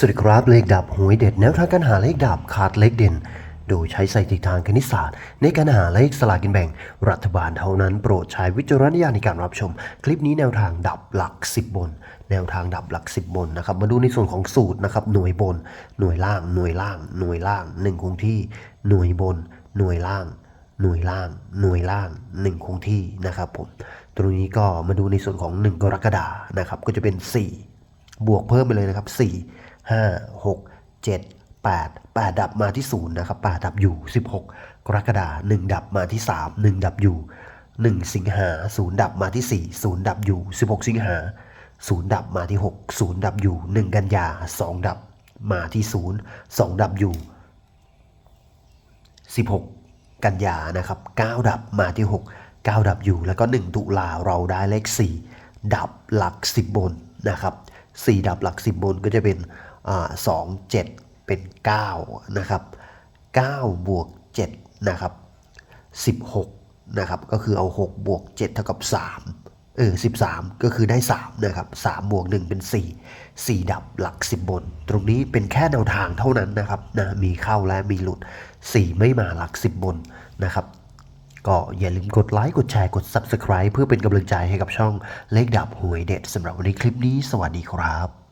สวัสดีครับเลขดับหวยเด็ดแนวทางการหาเลขดับขาดเลขเด่น โดยใช้สถิติทางคณิตศาสตร์ ในการหาเลขสลากกินแบ่ง รัฐบาลเท่านั้นโปรดใช้วิจารณญาณในการรับชม คลิปนี้แนวทางดับหลัก 10 บน แนวทางดับหลัก 10 บนนะครับมาดูในส่วนของสูตรนะครับหน่วยบน หน่วยล่าง หน่วยล่าง หน่วยล่างหนึ่งคงที่ หน่วยบน หน่วยล่าง หน่วยล่าง หน่วยล่างหนึ่งคงที่นะครับผมตรงนี้ก็มาดูในส่วนของ 1 กรกฎานะครับก็จะเป็น 4 บวกเพิ่มไปเลยนะครับ 4 5 6 7 8 8 ดับมาที่ 0 นะครับ8ดับอยู่ 16 กรกฎาคม1ดับมาที่ 3 1 ดับอยู่ 1 สิงหา0ดับมาที่ 4 0 ดับอยู่ 16 สิงหา0ดับมาที่ 6 0 ดับอยู่ 1 กันยา 2 ดับมาที่ 0 2 ดับอยู่ 16 กันยานะครับ 9 ดับมาที่ 6 9 ดับอยู่แล้วก็ 1 ตุลาเราได้เลข 4 ดับหลัก 10 บนนะครับ 4 ดับหลัก 10 บนก็จะเป็น สอ่า2 7เป็น9นะครับ9บวก7นะครับ16นะครับก็คือเอา6บวก7เท่ากับ3เออ13 ก็คือได้3นะครับ3บวก1เป็น 4 4 ดับหลัก 10 บน ตรงนี้เป็นแค่แนวทางเท่านั้นนะครับนะมีเข้าและมีหลุด 4 ไม่มาหลัก 10 บนนะครับ ก็อย่าลืมกดไลค์กดแชร์กด Subscribe เพื่อเป็นกำลังใจให้กับช่องเลขดับหวยเด็ดสำหรับวันนี้คลิปนี้สวัสดีครับ